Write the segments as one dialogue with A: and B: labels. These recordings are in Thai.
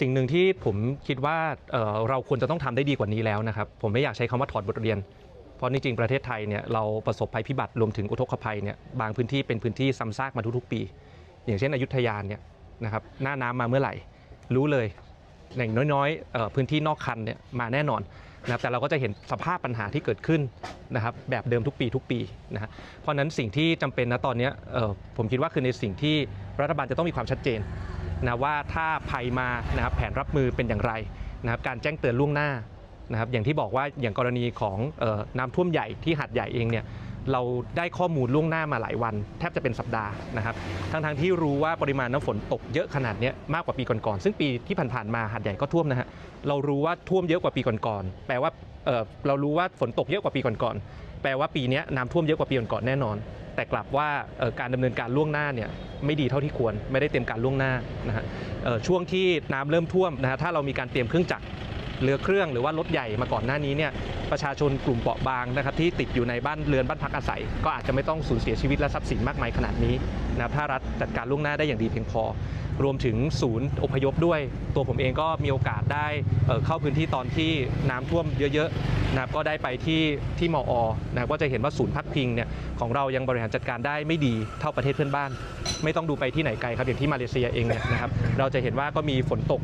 A: สิ่งหนึ่งที่ผมคิดว่าเเราควรจะต้องทำได้ดีกว่านี้แล้วนะครับ ผมไม่อยากใช้คำว่าถอดบทเรียน เพราะจริงๆประเทศไทยเนี่ยเราประสบภัยพิบัติรวมถึงอุทกภัยเนี่ยบางพื้นที่เป็นพื้นที่ซ้ำซากมาทุกๆปี อย่างเช่นอยุธยาเนี่ยนะครับหน้าน้ำมาเมื่อไหร่ รู้เลยอย่างน้อยๆพื้นที่นอกคันเนี่ยมาแน่นอนนะครับแต่เราก็จะเห็นสภาพปัญหาที่เกิดขึ้นนะครับแบบเดิมทุกปีทุกปีนะฮะเพราะนั้นสิ่งที่จำเป็นนะตอนนี้ผมคิดว่าคือในสิ่งที่รัฐบาลจะต้องมีความชัดเจน นะว่าถ้าภัยมานะครับแผนรับมือเป็นอย่างไรนะครับการแจ้งเตือนล่วงหน้านะครับอย่างที่บอกว่าอย่างกรณีของออน้ำท่วมใหญ่ที่หาดใหญ่เองเนี่ย เราได้ข้อมูลล่วงหน้ามาหลายวัน แทบจะเป็นสัปดาห์นะครับทั้งๆที่รู้ว่าปริมาณน้ำฝนตกเยอะขนาดนี้มากกว่าปีก่อนๆซึ่งปีที่ผ่านๆมาหาดใหญ่ก็ท่วมนะฮะเรารู้ว่าท่วมเยอะกว่าปีก่อนๆแปลว่าเเรารู้ว่าฝนตกเยอะกว่าปีก่อนๆแปลว่าปีนี้น้ำท่วมเยอะกว่าปีก่อนๆแน่นอน แต่กลับว่าการดำเนินการล่วงหน้าเนี่ยไม่ดีเท่าที่ควร ไม่ได้เตรียมการล่วงหน้านะฮะช่วงที่น้ำเริ่มท่วมนะฮะถ้าเรามีการเตรียมเครื่องจักร เรือเครื่องหรือว่ารถใหญ่มาก่อนหน้านี้เนี่ยประชาชนกลุ่มเปราะบางนะครับที่ติดอยู่ในบ้านเรือนบ้านพักอาศัย ก็อาจจะไม่ต้องสูญเสียชีวิตและทรัพย์สินมากมายขนาดนี้นะครับถ้ารัฐจัดการล่วงหน้าได้อย่างดีเพียงพอ รวมถึงศูนย์อพยพด้วย ตัวผมเองก็มีโอกาสได้เเข้าพื้นที่ตอนที่น้ำท่วมเยอะๆนะครับก็ได้ไปที่ที่มอนะครับก็จะเห็นว่าศูนย์พักพิงเนี่ยของเรายังบริหารจัดการได้ไม่ดีเท่าประเทศเพื่อนบ้าน ไม่ต้องดูไปที่ไหนไกลครับอย่างที่มาเลเซียเองเนี่ยนะครับเราจะเห็นว่าก็มีฝนตก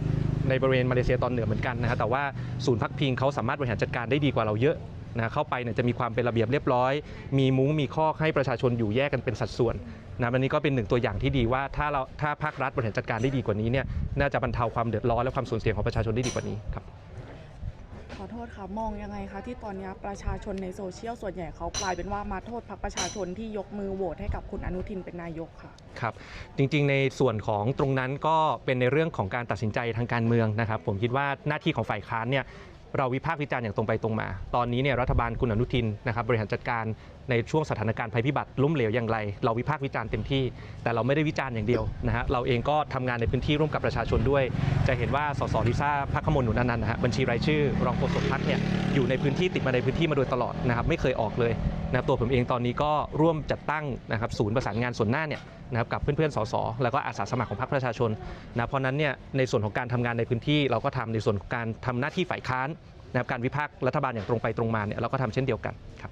A: ในบริเวณมาเลเซียตอนเหนือเหมือนกันนะครับแต่ว่าศูนย์พักพิงเขาสามารถบริหารจัดการได้ดีกว่าเราเยอะนะเข้าไปเนี่ยจะมีความเป็นระเบียบเรียบร้อย มีมุ้งมีข้อให้ประชาชนอยู่แยกกันเป็นสัดส่วนนะอันนี้ก็เป็นหนึ่งตัวอย่างที่ดีว่าถ้าเราถ้าภาครัฐบริหารจัดการได้ดีกว่านี้เนี่ยน่าจะบรรเทาความเดือดร้อนและความสูญเสียของประชาชนได้ดีกว่านี้ครับ
B: ขอโทษค่ะมองยังไงคะที่ตอนนี้ประชาชนในโซเชียลส่วนใหญ่เขากลายเป็นว่ามาโทษพรรคประชาชนที่ยกมือโหวตให้กับคุณอนุทินเป็นนายกค่ะ
A: ครับจริงๆ ในส่วนของตรงนั้นก็เป็นในเรื่องของการตัดสินใจทางการเมืองนะครับ ผมคิดว่าหน้าที่ของฝ่ายค้านเนี่ย เราวิพากษ์วิจารณ์อย่างตรงไปตรงมา ตอนนี้เนี่ยรัฐบาลคุณอนุทินนะครับบริหารจัดการในช่วงสถานการณ์ภัยพิบัติล้มเหลวอย่างไร เราวิพากษ์วิจารณ์เต็มที่ แต่เราไม่ได้วิจารณ์อย่างเดียวนะฮะเราเองก็ทำงานในพื้นที่ร่วมกับประชาชนด้วย จะเห็นว่าสสลิซ่าพักขมลหนุนนันนะฮะบัญชีรายชื่อ รองโฆษกพักเนี่ยอยู่ในพื้นที่ติดมาในพื้นที่มาโดยตลอดนะครับไม่เคยออกเลย นะตัวผมเองตอนนี้ก็ร่วมจัดตั้งนะครับศูนย์ประสานงานส่วนหน้าเนี่ยนะครับกับเพื่อนๆสสแล้วก็อาสาสมัครของพรรคประชาชนนะเพราะนั้นเนี่ยในส่วนของการทำงานในพื้นที่เราก็ทำในส่วนของการทำหน้าที่ฝ่ายค้านนะครับการวิพากษ์รัฐบาลอย่างตรงไปตรงมาเนี่ยเราก็ทำเช่นเดียวกันครับ